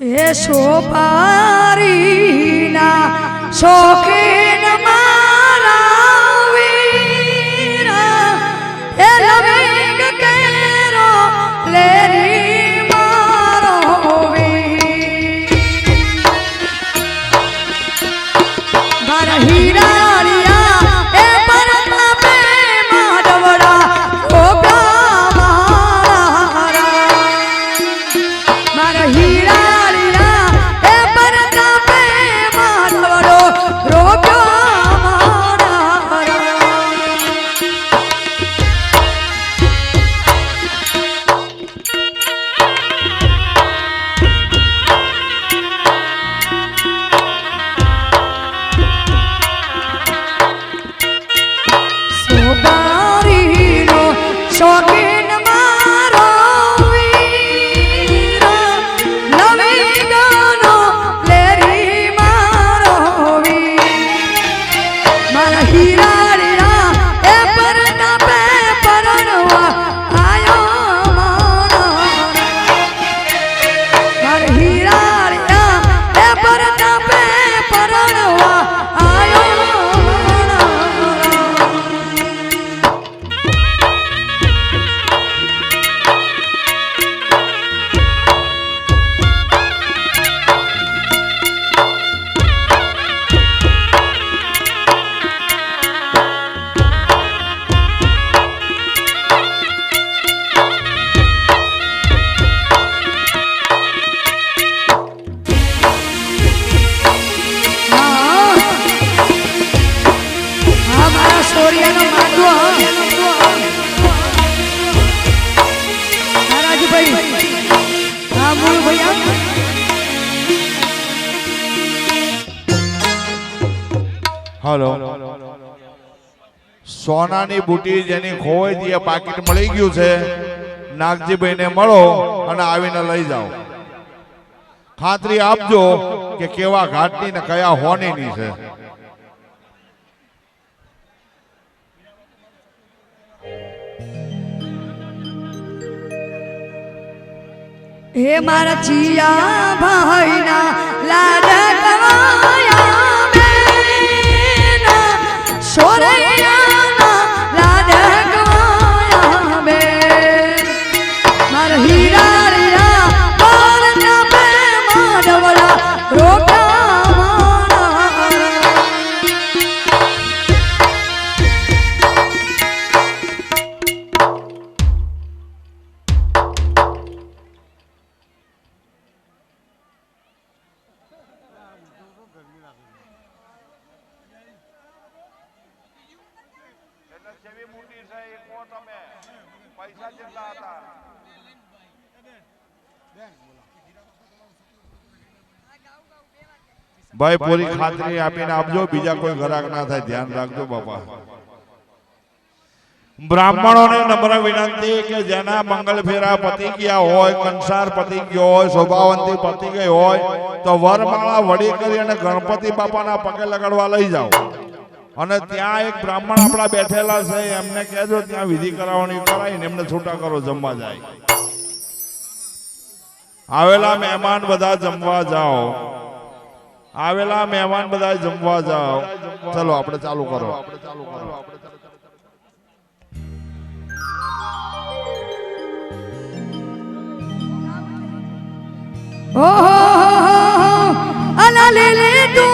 એ સોપારીના શોખીન સોનાની બુટી જેની ખોવાઈ એ પાકીટ મળી ગયું છે, નાગજીભાઈને મળો અને આવીને લઈ જાઓ. ખાતરી આપજો કે કેવા ઘાટની ને કયા હોનીની છે. હે મારા ચિયા ભાઈના લાડકવાયા મેના સોરૈયાના પૈસા જેટલા હતા. ભાઈ પૂરી ખાતરી આપીને આપજો બીજા કોઈ ઘરાક ના થાય. ધ્યાન રાખજો બાપા. બ્રાહ્મણોને નમ્ર વિનંતી કે જેના મંગલ ફેરા પતી ગયા હોય કંસાર પતી ગયો હોય શોભાવંતી પતી ગઈ હોય તો વરમાળા વડી કરી અને ગણપતિ બાપાના પગે લગાડવા લઈ જાઓ. અને ત્યાં એક બ્રાહ્મણ આપણા બેઠેલા છે એમને કહેજો ત્યાં વિધિ કરાવવાની કરાવીને એમને છૂટા કરો જમવા જાય. આવેલા મહેમાન બધા જમવા જાઓ. આવેલા મહેમાન બધા જમવા જાઓ. ચલો આપણે ચાલુ કરો. અલા લીલે તુવર હોકે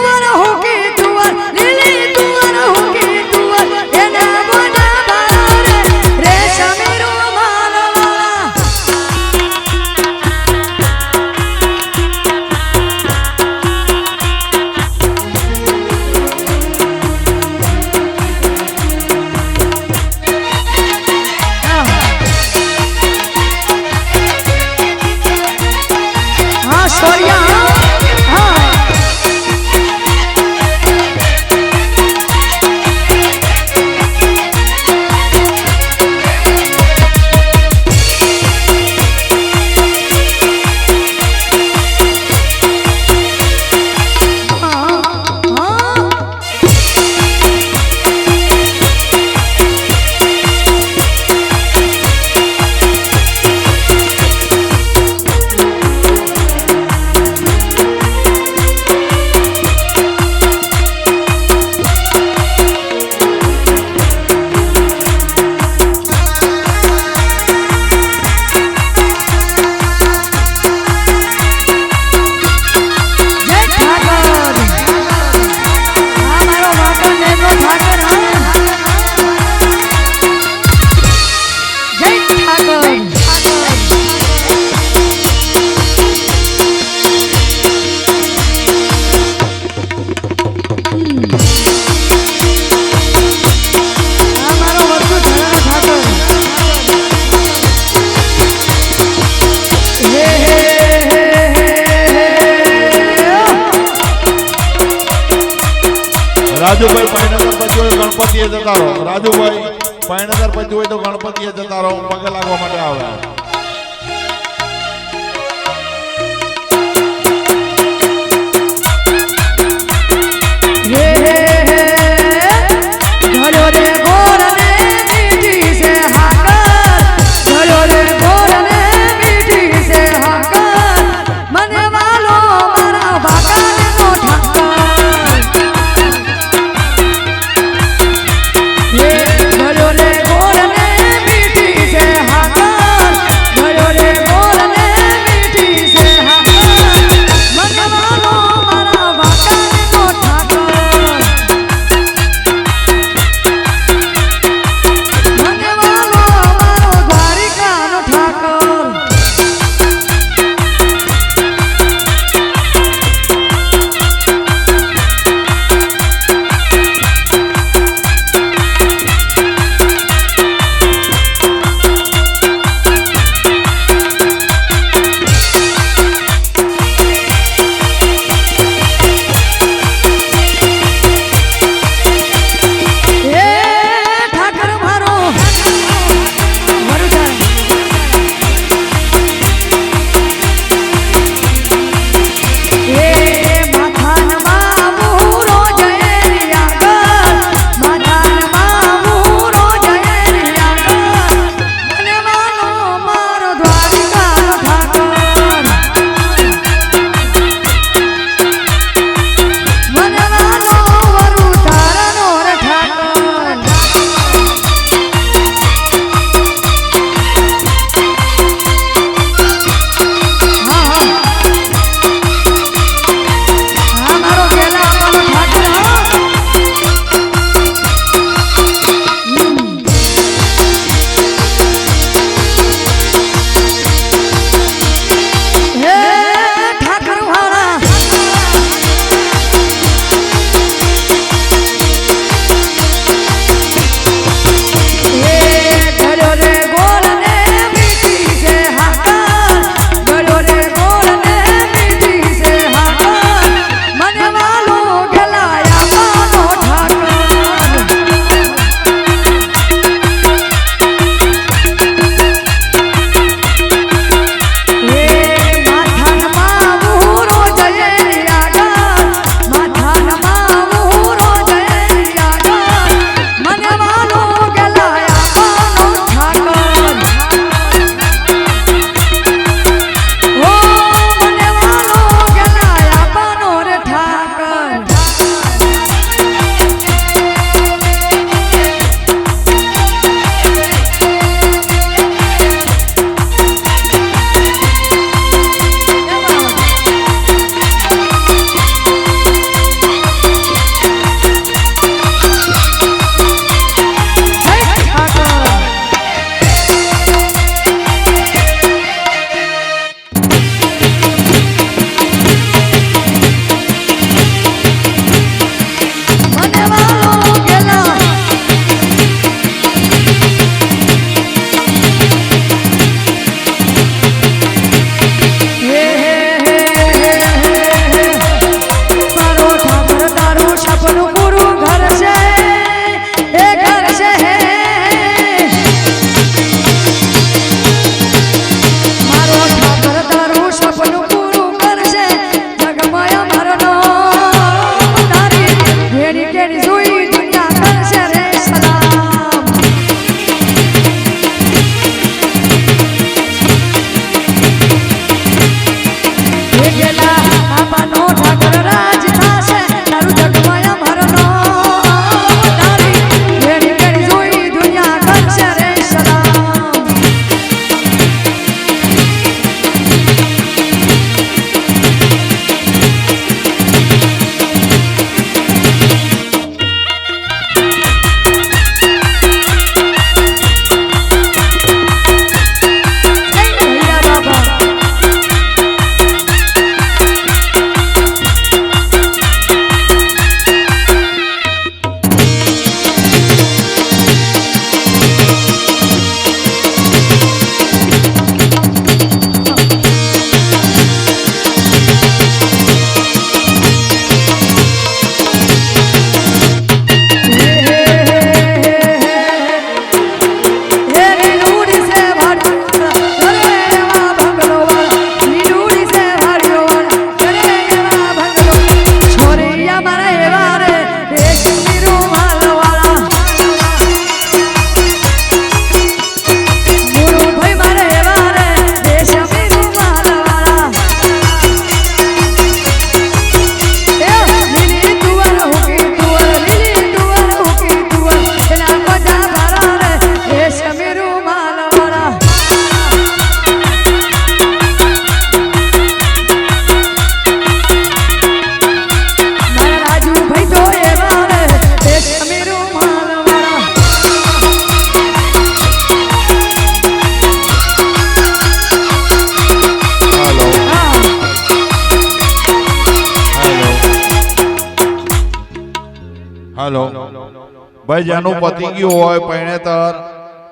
ભાઈ જેનું પતી ગયું હોય પૈણેતર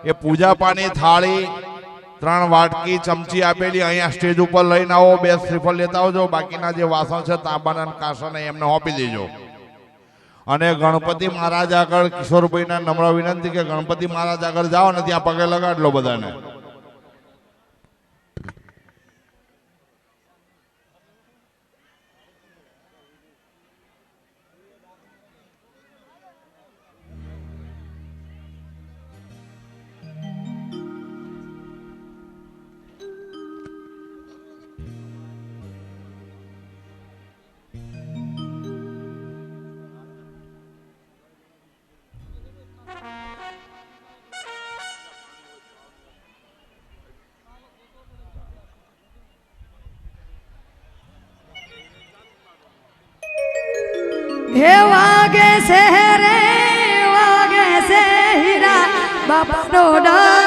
એ પૂજા પાણી થાળી ત્રણ વાટકી ચમચી આપેલી અહીંયા સ્ટેજ ઉપર લઈને આવો બે શ્રીફળ લેતા આવજો બાકીના જે વાસણ છે તાંબાના કાંસાના એમને આપી દેજો. અને ગણપતિ મહારાજ આગળ કિશોરભાઈના નમ્ર વિનંતી કે ગણપતિ મહારાજ આગળ જાઓ ને ત્યાં પગે લગાડ લો બધાને. હીરા બાપાનો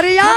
করিয়া